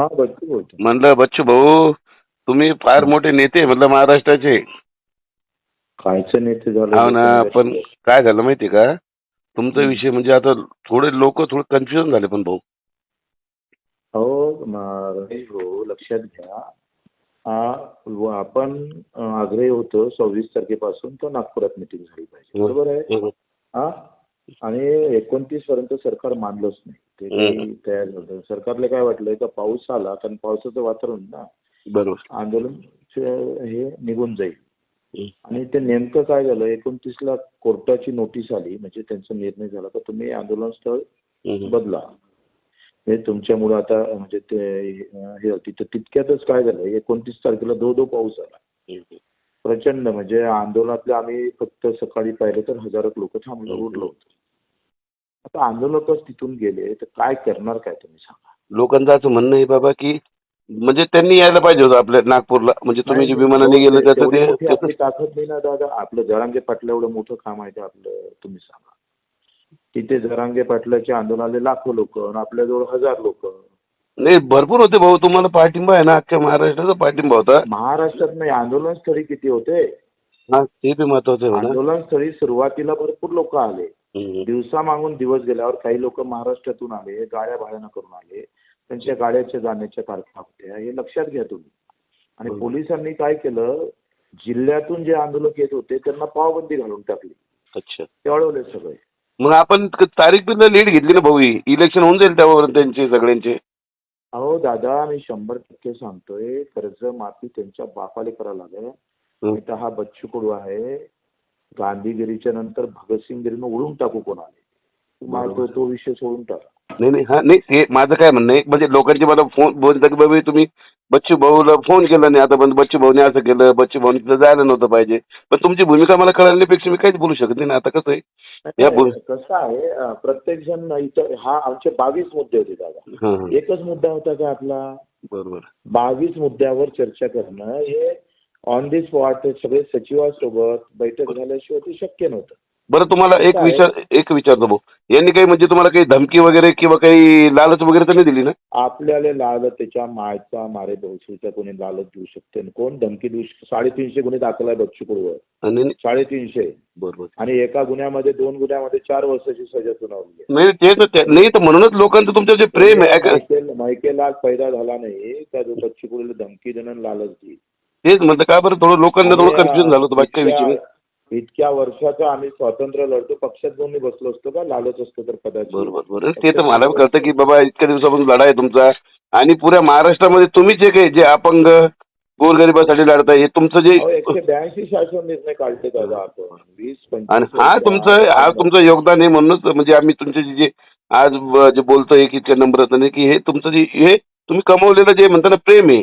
हा बच्चू बोलतो. म्हणलं बच्चू भाऊ तुम्ही फार मोठे नेते म्हणलं महाराष्ट्राचे. कायचं नेते झालं? हो ना पण काय झालं माहिती का? तुमचा विषय म्हणजे आता थोडे लोक थोडे कन्फ्युजन झाले पण भाऊ. हो रमेश भाऊ लक्षात घ्या. आ, व आपण आग्रही होतो सव्वीस तारखेपासून तर नागपुरात मिटिंग झाली पाहिजे. हं. बरोबर आहे? हं. हा? आणि एकोणतीस पर्यंत सरकार मानलंच नाही. ते तयार झालं सरकारला काय वाटलं का पाऊस आला कारण पावसाचं वातावरण ना बरोबर. आंदोलन हे निघून जाईल. आणि ते नेमकं काय झालं एकोणतीसला कोर्टाची नोटीस आली म्हणजे त्यांचा निर्णय झाला का तुम्ही आंदोलन स्थळ. बदला. हे तुमच्यामुळे आता म्हणजे ते हे होती तर तितक्यातच काय झालं एकोणतीस तारखेला दो दो पाऊस आला. प्रचंड म्हणजे आंदोलनातले आम्ही फक्त सकाळी पाहिलं तर हजारो लोक थांबलं उरलं होतं. आता आंदोलकच तिथून गेले तर काय करणार काय तुम्ही सांगा? लोकांचं असं म्हणणं आहे बाबा की म्हणजे त्यांनी यायला पाहिजे होतं आपल्या नागपूरला. म्हणजे तुम्ही जे विमानाने गेले त्याचं मोठी ते आपली ताकद नाही ना दादा. आपलं जरांगे पाटला एवढं मोठं काम आहे ते आपलं तुम्ही सांगा. तिथे जरांगे पाटलाच्या आंदोलनाले लाखो लोक आपल्याजवळ हजार लोक. नाही भरपूर होते भाऊ. तुम्हाला पाठिंबा आहे ना? अख्ख्या महाराष्ट्राचा पाठिंबा होता. महाराष्ट्रात नाही आंदोलन स्थळी किती होते? हा ते बी महत्वाचं आहे म्हणा. स्थळी सुरुवातीला भरपूर लोक आले. दिवसा मागून दिवस गेल्यावर काही लोक महाराष्ट्रातून आले गाड्या भाड्यानं करून आले त्यांच्या गाड्याच्या जाण्याच्या तारखा होत्या हे लक्षात घ्या तुम्ही. आणि. पोलिसांनी काय केलं जिल्ह्यातून जे आंदोलक येत होते त्यांना पावबंदी घालून टाकली. अच्छा. ते अडवले सगळे. मग आपण तारीख पण लीड घेतली ना भाऊ इलेक्शन होऊन जाईल त्यावर त्यांचे सगळ्यांचे. अहो दादा मी शंभर टक्के सांगतोय कर्ज माफी त्यांच्या बापाले करावं लागेल. हा बच्चू कडू आहे गांधीगिरीच्या नंतर भगतसिंगगिरीनं उडून टाकू कोणाला तुम्हाला तो तो विषय सोडून टाका. नाही नाही हा नाही ते माझं काय म्हणणं आहे? म्हणजे लोकांचे मला फोन बोलतात की बाबा तुम्ही बच्चू भाऊला फोन केला नाही आता पण बच्चू भाऊने असं केलं बच्चू भाऊने तिथं जायला नव्हतं पाहिजे. पण तुमची भूमिका मला कळण्यापेक्षा मी काहीच बोलू शकत नाही ना. आता कसं आहे? या बोल कसं आहे प्रत्येक जण इथं हा आमचे बावीस मुद्दे होते दादा. एकच मुद्दा होता का आपला? बरोबर. बावीस मुद्द्यावर चर्चा करणं हे ऑन दी स्पॉट सगळे सचिवासोबत बैठक झाल्याशिवाय ते शक्य नव्हतं. बरं तुम्हाला एक? विचार एक विचारतो भाऊ यांनी काही म्हणजे तुम्हाला काही धमकी वगैरे किंवा काही लालच वगैरे तर नाही दिली ना? आपल्याला लाल त्याच्या मायचा मारे बहुशीचा कोणी लालच देऊ शकते आणि कोण धमकी देऊ शकतो साडेतीनशे गुन्हे दाखल आहे आणि साडेतीनशे. बरोबर आणि एका गुन्ह्यामध्ये दोन गुन्ह्यामध्ये चार वर्षाची सजा सुनावली आहे. नाही ते तर त्या- नाही तर म्हणूनच लोकांचं तुमचं जे प्रेम आहे मायकेल मायकेला पैदा झाला नाही. का जो धमकी देणं आणि लालच देईल. तेच म्हणतं का बरं? थोडं लोकांना थोडं कन्फ्युजन झालं होतं बाकी काही नाही. इतक्या- वर्षाचं आम्ही स्वातंत्र्य लढतो पक्षात जाऊन मी बसलो असतो का? लालच असतो तर कदाचित. बरोबर बरोबर. ते तर मला कळतं की बाबा इतक्या दिवसापासून लढा आहे तुमचा. आणि पुऱ्या महाराष्ट्रामध्ये तुम्ही जे काही जे अपंग गोरगरिबासाठी लढताय हे तुमचं जे अहो, एकशे ब्याऐंशी शासन निर्णय काढले दादा आपण. वीस आणि पंचवीस हा तुमचं हा तुमचं योगदान आहे म्हणूनच म्हणजे आम्ही तुमचे जे- जे आज ब- जे बोलतोय की इतक्या नम्रताने की हे तुमचं जे हे तुम्ही कमवलेलं जे म्हणता ना प्रेम आहे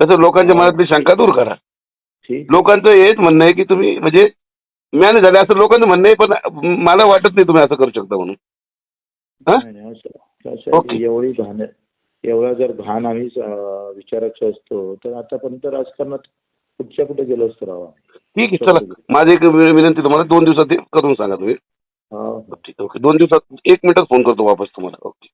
तसं लोकांच्या मनातली शंका दूर करा. ठीक. लोकांचं हेच म्हणणं आहे की तुम्ही म्हणजे मॅनेज झाले असं लोकांचं म्हणणं आहे पण मला वाटत नाही तुम्ही असं करू शकता म्हणून. हा? ओके. एवढी घाण एवढा जर घाण आम्ही विचारायचो असतो तर आतापर्यंत राजकारणात कुठच्या कुठे गेलो असतो राव. ठीक आहे चला. माझी एक विनंती तुम्हाला दोन दिवसात करून सांगा तुम्ही. हा. ठीक आहे ओके. दोन दिवसात एक मिनिटात फोन करतो वापस तुम्हाला. ओके.